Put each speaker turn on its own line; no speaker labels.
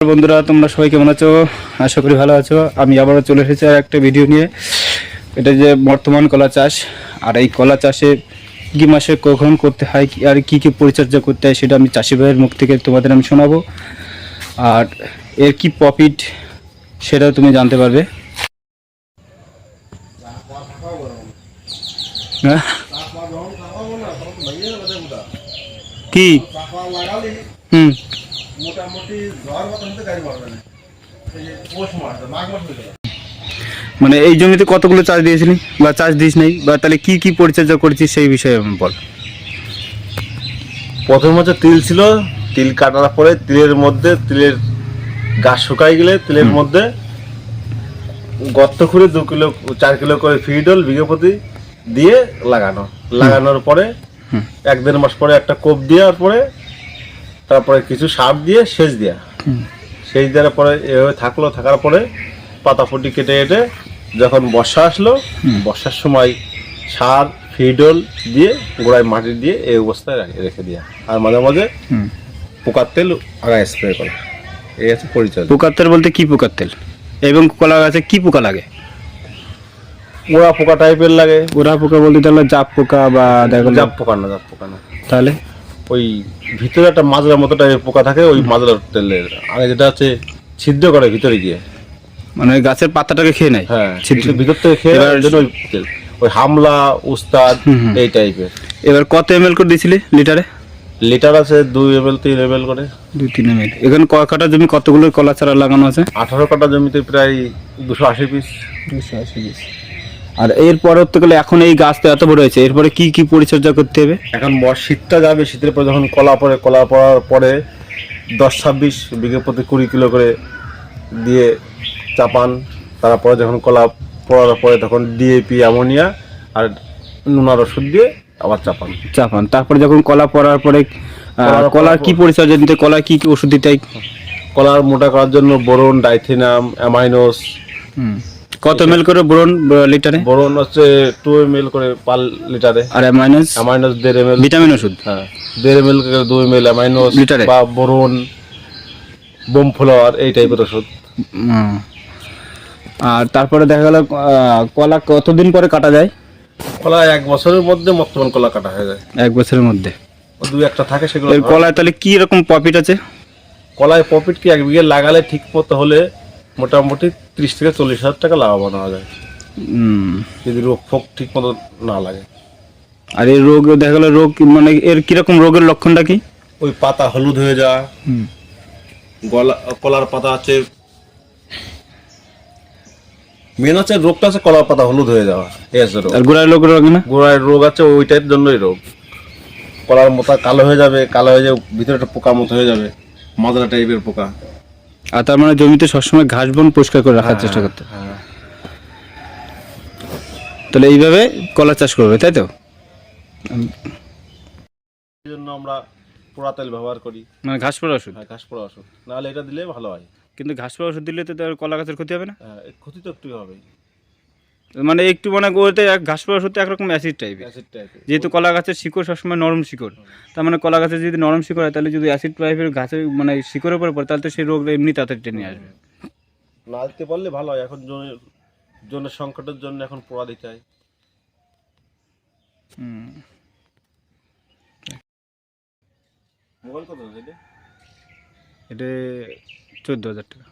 বন্ধুরা, তোমরা সবাই কেমন আছো? আশা করি ভালো আছো। আমি আবারও চলে এসেছি আর একটা ভিডিও নিয়ে। এটা যে বর্তমান কলা চাষ। আর এই কলা চাষে কি মাসে কখন করতে হয় আর কি কি পরিচর্যা করতে হয় সেটা আমি চাষি ভাইয়ের মুখ থেকে তোমাদের আমি শোনাবো। আর এর কি প্রফিট সেটাও তুমি জানতে পারবে। হ্যাঁ? কি? হুম।
মোটামুটি ঝড় মতন হতে গাড়ি মারবে না পৌষ মাস মাঘ মাস হয়ে গেল।
মানে এই জমিতে কতগুলো চাষ দিয়েছিলি? বা চাষ দিস নাই? বা তাহলে কি কি পরিচর্যা করেছিস সেই বিষয়ে আমি বল।
প্রথম হচ্ছে তিল ছিল তিল কাটার পরে তিলের মধ্যে তিলের গাছ শুকাই গেলে তিলের মধ্যে গর্ত খুঁড়ে দু কিলো চার কিলো করে ফিডল বিঘে প্রতি দিয়ে লাগানো। লাগানোর পরে
হুম।
এক দেড় মাস পরে একটা কোপ দেওয়ার পরে তারপরে কিছু সার দিয়ে সেচ দেওয়া সেচ দেওয়ার পরে এভাবে থাকল থাকার পরে পাতা ফুটি কেটে কেটে যখন বর্ষা আসলো বর্ষার সময় সার ফিডল দিয়ে গোড়ায় মাটি দিয়ে এই অবস্থায় রাখে- দেওয়া আর মাঝে মাঝে পোকার তেল আগায় স্প্রে করা। এই আছে পরিচর্যা।
পোকার তেল বলতে কি পোকার তেল? এবং কলা গাছে কি পোকা লাগে?
ওরা পোকা টাইপের লাগে।
ওরা পোকা বলতে তাহলে জাপ পোকা বা দেখো
জাপ পোকা না জাপ পোকা না।
তাহলে?
ওই ভিতরে একটা মাজরার মতো টাইপের পোকা থাকে ওই মাজরার তেলের আর যেটা হচ্ছে ছিদ্র করে ভিতরে গিয়ে।
মানে ওই গাছের পাতাটাকে খেয়ে নেয়
হ্যাঁ
ছিদ্র।
ভিতর- থেকে খেয়ে
এবার-
ওই জন্য ওই তেল। ওই হামলা উস্তাদ। এই টাইপের
এবার কত এম এল করে দিয়েছিলি লিটারে?
লিটার আছে দুই এম এল তিন এম এল করে।
দুই তিন এম এল এখানে কয় কাটা জমি কতগুলো কলা চারা লাগানো আছে?
আঠারো কাটা জমিতে প্রায় দুশো আশি পিস দুশো আশি পিস
আর এর পরবর্তীকালে এখন এই গাছ তো এত বড় হয়েছে এরপরে কি কি পরিচর্যা করতে হবে?
এখন শীতটা যাবে শীতের পরে যখন কলা পরে কলা পড়ার পরে দশ ছাব্বিশ বিঘে প্রতি কুড়ি কিলো করে দিয়ে চাপান তারপরে যখন কলা পড়ার পরে তখন ডিএপি অ্যামোনিয়া আর নুনার ওষুধ দিয়ে আবার চাপান।
চাপান তারপরে যখন কলা পড়ার পরে
কলার
কলার কি পরিচর্যা দিতে কলা কি কি ওষুধ দিতে?
কলার মোটা করার জন্য বোরন ডাইথিনাম অ্যামাইনোস
কত এম এল করে বোরন লিটারে?
বোরন হচ্ছে টু এম এল করে পার লিটারে।
আর মাইনাস
অ্যামাইনোস দেড় এম
ভিটামিন ওষুধ?
হ্যাঁ দেড় এম এল দু এম এল অ্যামাইনোস
লিটারে?
বা বোরন বোম ফ্লাওয়ার এই টাইপের ওষুধ।
আর তারপরে দেখা গেল কলা কতদিন পরে কাটা যায়?
কলা এক বছরের মধ্যে বর্তমান কলা কাটা হয়ে যায়।
এক বছরের মধ্যে।
ও দুই একটা থাকে সেগুলো
কলায় তাহলে কি রকম প্রফিট আছে?
কলায় প্রফিট কি এক বিঘে লাগালে ঠিক মতো হলে মোটামুটি ত্রিশ থেকে চল্লিশ হাজার টাকা লাভবান হওয়া যায়। যদি রোগ ফোক ঠিক মতো না লাগে।
আর এই রোগ দেখা গেল রোগ মানে এর কীরকম রোগের লক্ষণটা কি?
ওই পাতা হলুদ হয়ে যাওয়া গলা কলার পাতা আছে। মেন হচ্ছে রোগটা আছে কলার পাতা হলুদ হয়ে যাওয়া। এই আছে রোগ।
আর গোড়ায় লোক রোগ না?
গোড়ায় রোগ আছে ওই ওইটার জন্যই রোগ। কলার মোতা কালো হয়ে যাবে কালো হয়ে যাবে ভিতরে একটা পোকা মতো হয়ে যাবে। মাজরা টাইপের পোকা।
আর তার মানে জমিতে সবসময় ঘাস বন পরিষ্কার করে রাখার চেষ্টা করতে।
হ্যাঁ।
তাহলে এইভাবে কলা চাষ করবে তাই তো?
জন্য আমরা পোড়া তেল ব্যবহার করি।
মানে ঘাস পড়া ওষুধ?
হ্যাঁ ঘাস পোড়া ওষুধ। নাহলে এটা দিলে ভালো হয়।
কিন্তু ঘাস পড়া ওষুধ দিলে তো কলা গাছের ক্ষতি হবে না?
হ্যাঁ, ক্ষতি তো একটু হবে।
মানে একটু মানে ওতে ঘাস পড়া তো একরকম অ্যাসিড টাইপের যেহেতু কলা গাছের শিকড় সবসময় নরম শিকড় তার মানে কলা গাছের যদি নরম শিকড় হয় তাহলে যদি অ্যাসিড টাইপের গাছের মানে শিকড়ের উপরে পড়ে তাহলে তো সেই রোগ এমনি তাড়াতাড়ি টেনে আসবে।
না দিতে পারলে ভালো হয় এখন জনের জনের সংকটের জন্য এখন পোড়া দিতে হয়। মোবাইল কত এটা?
এটা চোদ্দ হাজার টাকা।